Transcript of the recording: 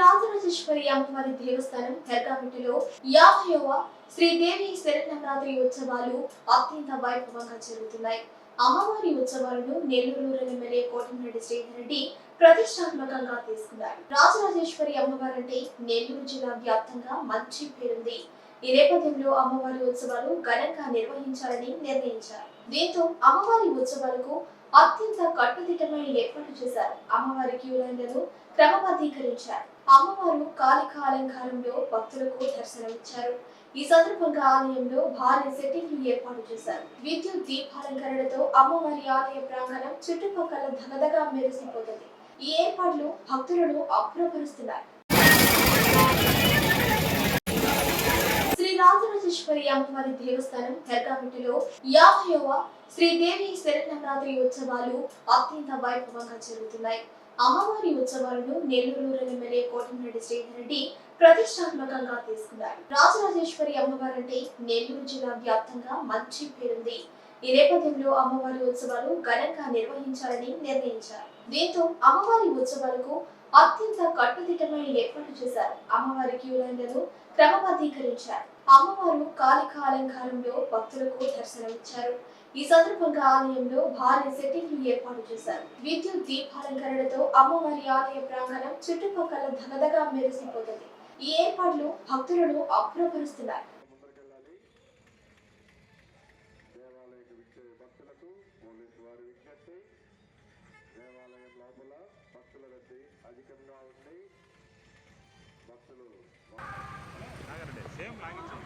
రాజరాజేశ్వరి అమ్మవారి దేవస్థానం పెర్గామిటిలో యాభైవ శ్రీదేవి శరన్నవరాత్రి ఉత్సవాలు అత్యంత వైభవంగా జరుగుతున్నాయి. అమ్మవారి ఉత్సవాలను నెల్లూరు ఎమ్మెల్యే కోటమిరెడ్డి శ్రీధర్ రెడ్డి ప్రతిష్టాత్మకంగా తీసుకున్నారు. రాజరాజేశ్వరి అమ్మవారంటే నెల్లూరు జిల్లా వ్యాప్తంగా మంచి పేరుంది. ఈ నేపథ్యంలో అమ్మవారి ఉత్సవాలు ఘనంగా నిర్వహించాలని నిర్ణయించారు. దీంతో అమ్మవారి ఉత్సవాలకు అత్యంత కట్టుదిట్టమైన ఏర్పాటు చేశారు. అమ్మవారి క్యూ లైన్లను క్రమబద్ధీకరించారు. అమ్మవారు కాలిక అలంకారంలో భక్తులకు దర్శనమిచ్చారు. ఈ సందర్భంగా ఆలయంలో భారీ సెట్టింగ్లు ఏర్పాటు చేశారు. విద్యుత్ దీపాలంకరణతో అమ్మవారి ఆలయ ప్రాంగణం చుట్టుపక్కల ధగధగా మెరిసిపోతుంది. ఈ ఏర్పాట్లు భక్తులను అప్రపరుస్తున్నాయి శ్రీ శ్రీ అమ్మవారి దేవస్థానం పెర్గామిటిలో యాభైవ శ్రీదేవి శరన్నవరాత్రి ఉత్సవాలు అత్యంత వైభవంగా జరుగుతున్నాయి. అమ్మవారి ఉత్సవాలను నెల్లూరు ఎమ్మెల్యే కోటమిరెడ్డి శ్రీధర్ రెడ్డి ప్రతిష్టాత్మకంగా తీసుకున్నారు. రాజరాజేశ్వరి అమ్మవారంటే నెల్లూరు జిల్లా వ్యాప్తంగా మంచి పేరుంది. ఈ నేపథ్యంలో అమ్మవారి ఉత్సవాలు ఘనంగా నిర్వహించాలని నిర్ణయించారు. దీంతో అమ్మవారి ఉత్సవాలకు అత్యంత కట్టుదిట్టమైన ఏర్పాటు చేశారు. అమ్మవారి క్యూ లైన్లను క్రమబద్ధీకరించారు. అమ్మవారు కాలిక అలంకారంలో భక్తులకు దర్శనమిచ్చారు. ఈ సందర్భంగా ఆలయంలో భారీ సెట్టింగ్లు ఏర్పాటు చేశారు. విద్యుత్ దీపాలంకరణతో అమ్మవారి ఆలయ ప్రాంగణం చుట్టుపక్కల ధగధగా మెరిసిపోతుంది. ఈ ఏర్పాట్లు భక్తులను అప్రపరుస్తున్నాయి భక్తులకు వారి విజ్ఞప్తి. దేవాలయం లోపల అధికంగా ఉంది భక్తులు సేమ్ లాగించి